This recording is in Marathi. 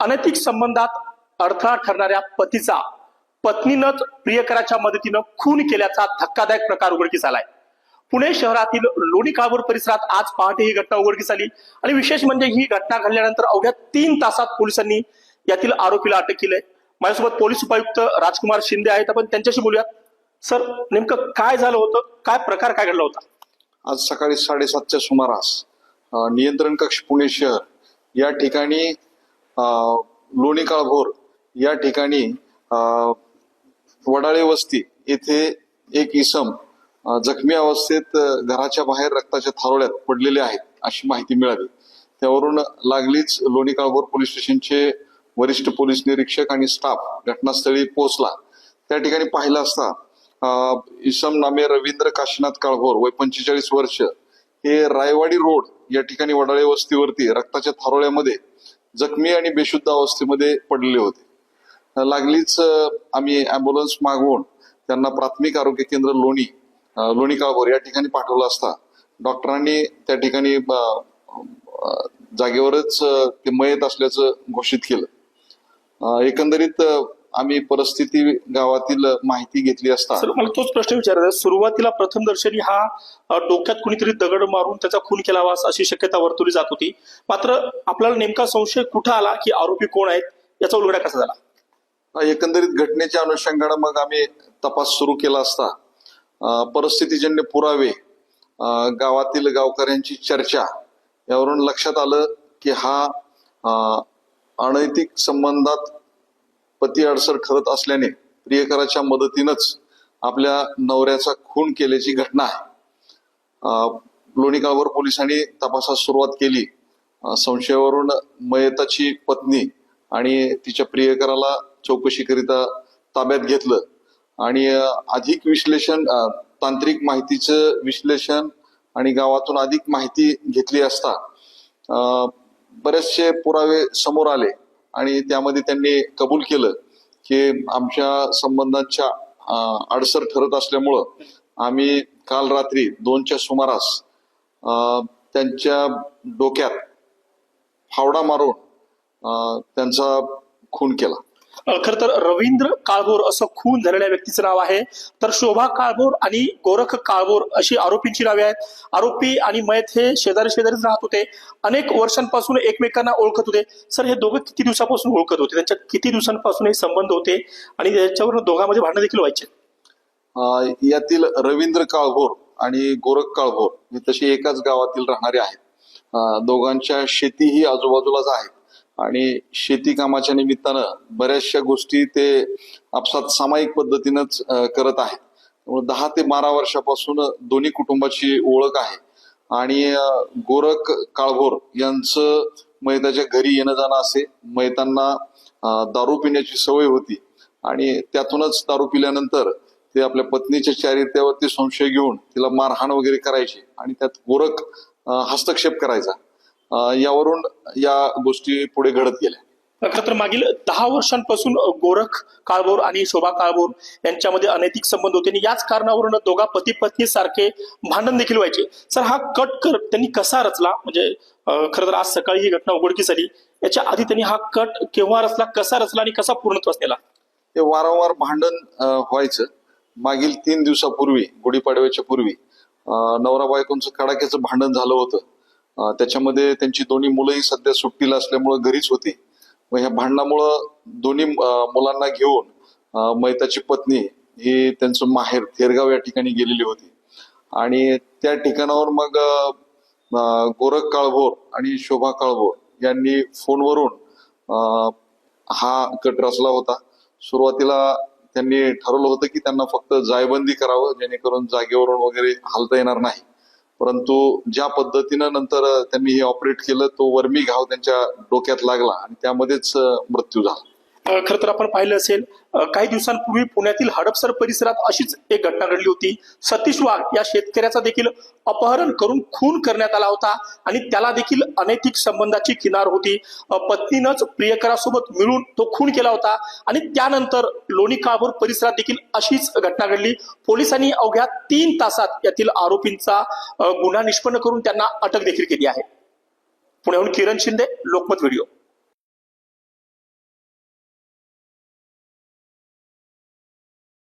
अनैतिक संबंधात अडथळा ठरणाऱ्या पतीचा पत्नीनंच प्रियकराच्या मदतीनं खून केल्याचा धक्कादायक प्रकार उघडकीस आलाय. पुणे शहरातील लोणी काळभोर परिसरात आज पहाटे ही घटना उघडकीस आली आणि विशेष म्हणजे ही घटना घडल्यानंतर अवघ्या तीन तासात पोलिसांनी यातील आरोपीला अटक केलंय माझ्यासोबत पोलीस उपायुक्त राजकुमार शिंदे आहेत. आपण त्यांच्याशी बोलूयात. सर नेमकं काय झालं होतं? काय प्रकार काय घडला होता? आज सकाळी साडेसातच्या सुमारास नियंत्रण कक्ष पुणे शहर या ठिकाणी लोणी काळभोर या ठिकाणी वडाळे वस्ती येथे एक इसम जखमी अवस्थेत घराच्या बाहेर रक्ताच्या थारोळ्यात पडलेले आहेत अशी माहिती मिळाली. त्यावरून लागलीच लोणी काळभोर पोलीस स्टेशनचे वरिष्ठ पोलीस निरीक्षक आणि स्टाफ घटनास्थळी पोहोचला. त्या ठिकाणी पाहिलं असता इसम नामे रवींद्र काशीनाथ काळभोर वय पंचेचाळीस वर्ष. हे रायवाडी रोड या ठिकाणी वडाळे वस्तीवरती रक्ताच्या थारोळ्यामध्ये जखमी आणि बेशुद्ध अवस्थेमध्ये पडले होते. लागलीच आम्ही अँब्युलन्स मागवून त्यांना प्राथमिक आरोग्य केंद्र लोणी लोणी काळभोर या ठिकाणी पाठवलं असता. डॉक्टरांनी त्या ठिकाणी जागेवरच ते मयत असल्याचं घोषित केलं. एकंदरीत आम्ही परिस्थिती गावातील माहिती घेतली असता. सर मला तोच प्रश्न विचारायचा सुरुवातीला प्रथम दर्शनी हा डोक्यात कुणीतरी दगड मारून त्याचा खून केला अशी शक्यता वर्तवली जात होती. मात्र आपल्याला नेमका संशय कुठं आला की आरोपी कोण आहेत याचा उलगडा कसा झाला? एकंदरीत घटनेच्या अनुषंगानं मग आम्ही तपास सुरू केला असता. परिस्थितीजन्य पुरावे गावातील गावकऱ्यांची चर्चा यावरून लक्षात आलं की हा अनैतिक संबंधात पती अडसर ठरत असल्याने प्रियकराच्या मदतीनंच आपल्या नवऱ्याचा खून केल्याची घटना आहे. लोणीकाळवर पोलिसांनी तपासास सुरुवात केली. संशयावरून मयताची पत्नी आणि तिच्या प्रियकराला चौकशीकरिता ताब्यात घेतलं. आणि अधिक विश्लेषण तांत्रिक माहितीचं विश्लेषण आणि गावातून अधिक माहिती घेतली असता बरेचसे पुरावे समोर आले. आणि त्यामध्ये त्यांनी कबूल केलं की आमच्या संबंधांच्या अडसर ठरत असल्यामुळं आम्ही काल रात्री दोनच्या सुमारास त्यांच्या डोक्यात फावडा मारून त्यांचा खून केला. खर तर रवींद्र काळभोर असं खून झालेल्या व्यक्तीचं नाव आहे. तर शोभा काळभोर आणि गोरख काळभोर अशी आरोपींची नावे आहेत. आरोपी आणि मयत हे शेजारी शेजारीच राहत होते. अनेक वर्षांपासून एकमेकांना ओळखत होते. सर हे दोघं किती दिवसापासून ओळखत होते? त्यांच्या किती दिवसांपासून हे संबंध होते? आणि त्याच्यावर दोघांमध्ये भांडणं देखील व्हायचे. यातील रवींद्र काळभोर आणि गोरख काळभोर हे तसे एकाच गावातील राहणारे आहेत. दोघांच्या शेती ही आजूबाजूलाच आहे आणि शेती कामाच्या निमित्तानं बऱ्याचशा गोष्टी ते आपसात सामायिक पद्धतीनंच करत आहेत. त्यामुळे दहा ते बारा वर्षापासून दोन्ही कुटुंबाची ओळख आहे. आणि गोरख काळभोर यांचं मैताच्या घरी येणं जाणं असे मैतांना दारू पिण्याची सवय होती. आणि त्यातूनच दारू पिल्यानंतर ते आपल्या पत्नीच्या चारित्र्यावरती संशय घेऊन तिला मारहाण वगैरे करायची आणि त्यात गोरख हस्तक्षेप करायचा. यावरून या गोष्टी पुढे घडत गेल्या. खरं तर मागील दहा वर्षांपासून गोरख काळभोर आणि शोभा काळभोर यांच्यामध्ये अनैतिक संबंध होते आणि याच कारणावरून दोघा पती पत्नी सारखे भांडण देखील व्हायचे. सर हा कट कर त्यांनी कसा रचला? म्हणजे खरं तर आज सकाळी ही घटना उघडकीस आली. याच्या आधी त्यांनी हा कट केव्हा रचला कसा रचला आणि कसा पूर्णत्वास नेला ते वारंवार भांडण व्हायचं. मागील तीन दिवसापूर्वी गुढीपाडव्याच्या पूर्वी नवरा बायकोंचं कडाक्याचं भांडण झालं होतं. त्याच्यामध्ये त्यांची दोन्ही मुलंही सध्या सुट्टीला असल्यामुळं घरीच होती. मग ह्या भांडणामुळं दोन्ही मुलांना घेऊन मैताची पत्नी ही त्यांचं माहेर थेरगाव या ठिकाणी गेलेली होती. आणि त्या ठिकाणावर मग गोरख काळभोर आणि शोभा काळभोर यांनी फोनवरून हा कट रचला होता. सुरुवातीला त्यांनी ठरवलं होतं की त्यांना फक्त जायबंदी करावं जेणेकरून जागेवरून वगैरे हलता येणार नाही. परंतु ज्या पद्धतीनं नंतर त्यांनी हे ऑपरेट केलं तो वर्मी घाव त्यांच्या डोक्यात लागला आणि त्यामध्येच मृत्यू झाला. खरं तर आपण पाहिलं असेल काही दिवसांपूर्वी पुण्यातील हडपसर परिसरात अशीच एक घटना घडली होती. सतीश वाघ या शेतकऱ्याचा देखील अपहरण करून खून करण्यात आला होता आणि त्याला देखील अनैतिक संबंधाची किनार होती. पत्नीनंच प्रियकरासोबत मिळून तो खून केला होता आणि त्यानंतर लोणी काळभोर परिसरात देखील अशीच घटना घडली. पोलिसांनी अवघ्या तीन तासात यातील आरोपींचा गुन्हा निष्पन्न करून त्यांना अटक देखील केली आहे. पुण्याहून किरण शिंदे लोकमत व्हिडिओ.